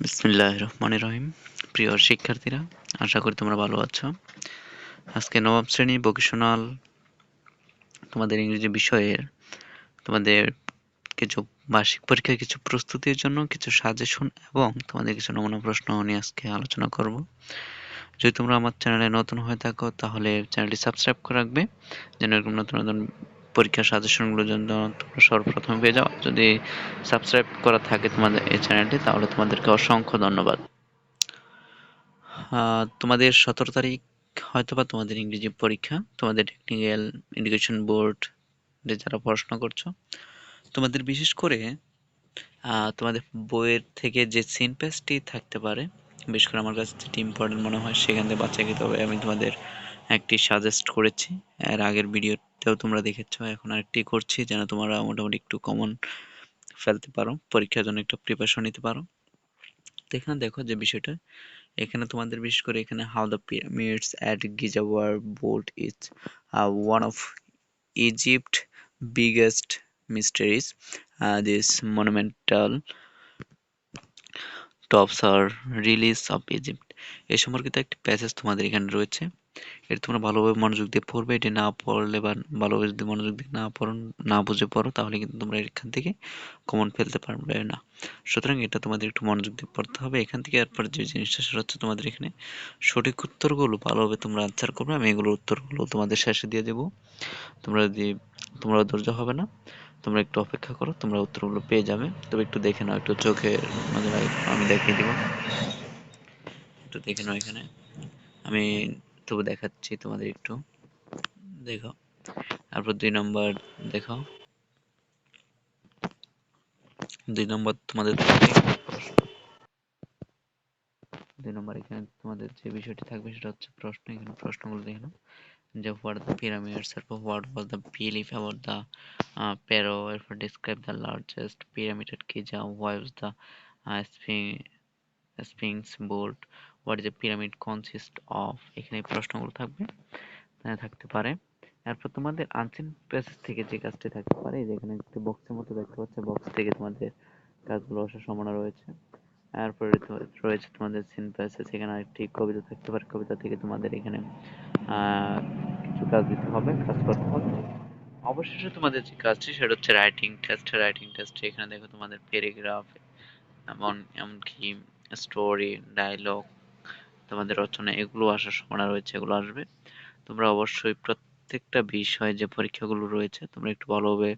বিসমিল্লাহ রহমানির রহিম প্রিয় শিক্ষার্থীরা, আশা করি তোমরা ভালো আছো। আজকে নবম শ্রেণি ভোকেশনাল তোমাদের ইংরেজি বিষয়ের তোমাদের কিছু বার্ষিক পরীক্ষার কিছু প্রস্তুতির জন্য কিছু সাজেশন এবং তোমাদের কিছু নমুনা প্রশ্ন নিয়ে আজকে আলোচনা করব। যদি তোমরা আমার চ্যানেলে নতুন হয়ে থাকো, তাহলে চ্যানেলটি সাবস্ক্রাইব করে রাখবে, যেন এরকম নতুন নতুন পরীক্ষার সাজেশনগুলোর জন্য তোমরা সর্বপ্রথম পেয়ে যাও। যদি সাবস্ক্রাইব করা থাকে তোমাদের এই চ্যানেলটি তাহলে তোমাদেরকে অসংখ্য ধন্যবাদ। তোমাদের সতেরো তারিখ হয়তোবা তোমাদের ইংরেজি পরীক্ষা, তোমাদের টেকনিক্যাল এডুকেশন বোর্ড যারা পড়াশোনা করছ, তোমাদের বিশেষ করে তোমাদের বইয়ের থেকে যে সিন পেজটি থাকতে পারে, বিশেষ করে আমার কাছে যেটি ইম্পর্টেন্ট মনে হয় সেখান থেকে বাচ্চাকে তবে আমি তোমাদের একটি সাজেস্ট করেছি। এর আগের ভিডিওতেও তোমরা দেখেছ, এখন আরেকটি করছি যেন তোমরা মোটামুটি একটু কমন ফেলতে পারো, পরীক্ষার জন্য একটু প্রিপারেশন নিতে পারো। তো এখানে দেখো যে বিষয়টা, এখানে তোমাদের বিশেষ করে এখানে how the pyramids at Giza were built is one of Egypt biggest mysteries this monumental tombs are relics of Egypt এ সম্পর্কিত একটি প্যাসেজ তোমাদের এখানে রয়েছে। এটা তোমরা ভালোভাবে মনোযোগ দিয়ে পড়বে, এটি না পড়লে বা ভালোভাবে যদি মনোযোগ দিয়ে না পড়ো, না বুঝে পড়ো, তাহলে কিন্তু তোমরা এখান থেকে কমন ফেলতে পারবে না। সুতরাং এটা তোমাদের একটু মনোযোগ দিয়ে পড়তে হবে। এখান থেকে এরপর যে জিনিসটা, সেটা হচ্ছে তোমাদের এখানে সঠিক উত্তরগুলো, ভালোভাবে তোমরা আনসার করবে। আমি এগুলোর উত্তরগুলো তোমাদের শেষে দিয়ে দেবো। তোমরা যদি, তোমরা ধৈর্য হবে না, তোমরা একটু অপেক্ষা করো, তোমরা উত্তরগুলো পেয়ে যাবে। তবে একটু দেখে নাও, একটু চোখে নজর আমি দেখিয়ে দিব। একটু দেখে নাও এখানে। আমি তবু দেখাচ্ছি তোমাদের একটু। দেখো। তারপর দুই নম্বর দেখো। দুই নম্বর তোমাদের দুই নম্বর এখানে তোমাদের যে বিষয়টি থাকবে সেটা হচ্ছে প্রশ্ন। এখানে প্রশ্নগুলো দেখে নাও। যে হোয়াট দ্য পিরামিডস এরপর what was the belief about the pharaoh এরপর ডিসক্রাইব দ্য লার্জেস্ট পিরামিড কি Giza why was the sphinx built what is a pyramid consist of এখানে প্রশ্নগুলো থাকবে। থাকতে পারে। এরপর তোমাদের আনসিন প্যাসেজ থেকে যে কাজটি থাকতে পারে যেখানে একটি বক্সের মতো দেখতে পাচ্ছে। বক্স থেকে তোমাদের কাজগুলো আসার সম্ভাবনা রয়েছে। এরপরে রয়েছে তোমাদের সিন প্যাসেজ এখানে একটি কবিতা থাকতে পারে। কবিতা থেকে তোমাদের এখানে কিছু কাজ দিতে হবে, কাজ করতে হবে। অবশেষে তোমাদের যে কাজটি, সেটা হচ্ছে রাইটিং টেস্ট রাইটিং টেস্ট এখানে দেখো তোমাদের প্যারাগ্রাফ এমন, এমনকি স্টোরি ডায়লগ তোমাদের রচনা, এগুলো আসার সম্ভাবনা রয়েছে, এগুলো আসবে। তোমরা অবশ্যই প্রত্যেকটা বিষয় যে পরীক্ষাগুলো রয়েছে, তোমরা একটু ভালোভাবে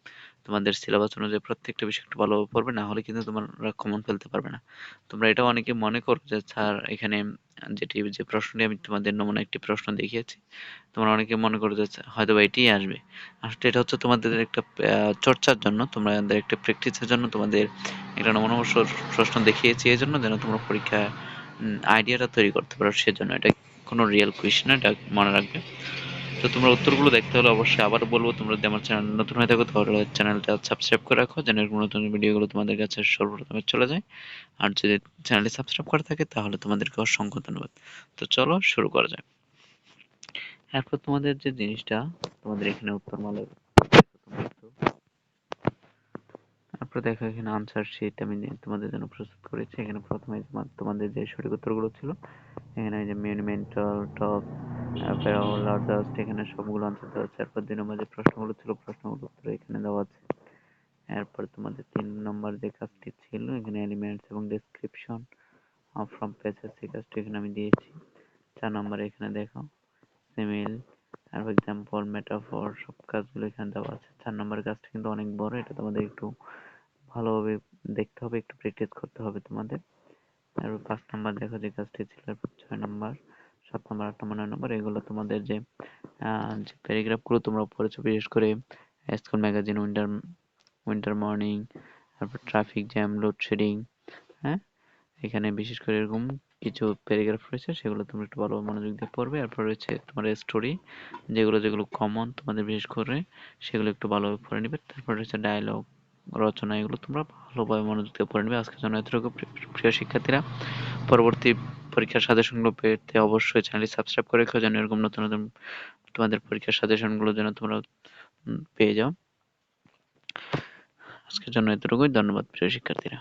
তোমাদের সিলেবাস অনুযায়ী প্রত্যেকটা বিষয় একটু ভালোভাবে পড়বে, না হলে কিন্তু তোমরা কমন ফেলতে পারবে না। তোমরা এটা অনেকে মনে করো যে, স্যার, এখানে যেটি, যে প্রশ্নটি আমি তোমাদের নমুনা একটি প্রশ্ন দেখিয়েছি। তোমরা অনেকে মনে করো যে হয়তো বা এটিই আসবে। আসলে এটা হচ্ছে তোমাদের একটা চর্চার জন্য, তোমাদের একটা প্র্যাকটিসের জন্য তোমাদের একটা নমুনা প্রশ্ন দেখিয়েছি এই জন্য যেন তোমরা পরীক্ষায় আইডিয়াটা তৈরি করতে পারো, সেজন্য এটা কোনো রিয়েল কুইশ না, এটা মনে রাখবে। তো তোমরা উত্তরগুলো দেখতে হলে অবশ্যই আবার বলব, তোমরা আমার চ্যানেল নতুন হয়ে থাকো, তাহলে চ্যানেলটা সাবস্ক্রাইব করে রাখো, যেন এরকম নতুন ভিডিওগুলো তোমাদের কাছে সর্বপ্রথমে চলে যায়। আর যদি চ্যানেলটি সাবস্ক্রাইব করে থাকে, তাহলে তোমাদেরকে অসংখ্য ধন্যবাদ। তো চলো শুরু করা যায় এরপর তোমাদের যে জিনিসটা, তোমাদের এখানে উত্তর মালে দেখো, এখানে আনসার শিট আমি তোমাদের জন্য প্রস্তুত করেছি। এখানে প্রথমে তোমাদের যে সঠিক উত্তরগুলো ছিল, এখানে যে মনুমেন্টাল টপ প্যারাও লার্জাস্ট এখানে সবগুলো আনসার দেওয়া আছে। এরপর দুই নম্বর যে প্রশ্নগুলো ছিল, প্রশ্নগুলো উত্তর এখানে দেওয়া আছে। এরপর তোমাদের তিন নম্বর যে কাজটি ছিল, এখানে এলিমেন্টস এবং ডেসক্রিপশন ফ্রম পেজেস সেই কাজটি এখানে আমি দিয়েছি। চার নম্বরে এখানে দেখো সিমিল তারপর এক্সাম্পল মেটাফর সব কাজগুলো এখানে দেওয়া আছে। চার নম্বরের কাজটা কিন্তু অনেক বড়, এটা তোমাদের একটু ভালোভাবে দেখতে হবে, একটু প্র্যাকটিস করতে হবে তোমাদের। তারপর পাঁচ নাম্বার দেখো যে কাজটি ছিল, ছয় নাম্বার, সাত নাম্বার, আট নাম্বার, নয় নাম্বার, এগুলো তোমাদের যে যে প্যারাগ্রাফগুলো তোমরা পড়েছো, বিশেষ করে school magazine winter winter morning তারপর ট্রাফিক জ্যাম লোডশেডিং হ্যাঁ? এখানে বিশেষ করে এরকম কিছু প্যারাগ্রাফ রয়েছে, সেগুলো তোমরা একটু ভালো মনোযোগ দিয়ে পড়বে। এরপর রয়েছে তোমার স্টোরি যেগুলো যেগুলো কমন তোমাদের বিশেষ করে, সেগুলো একটু ভালোভাবে পড়ে নিবে। তারপর রয়েছে ডায়লগ রচনা, এগুলো তোমরা ভালোভাবে মনোযোগ দিয়ে পড়ে নেবে। আজকের জন্য এতটুকু। প্রিয় শিক্ষার্থীরা, পরবর্তী পরীক্ষার সাজেশনগুলো পেতে অবশ্যই চ্যানেলটি সাবস্ক্রাইব করে রেখো, যেন এরকম নতুন নতুন তোমাদের পরীক্ষার সাজেশনগুলো যেন তোমরা পেয়ে যাও। আজকের জন্য এতটুকুই। ধন্যবাদ, প্রিয় শিক্ষার্থীরা।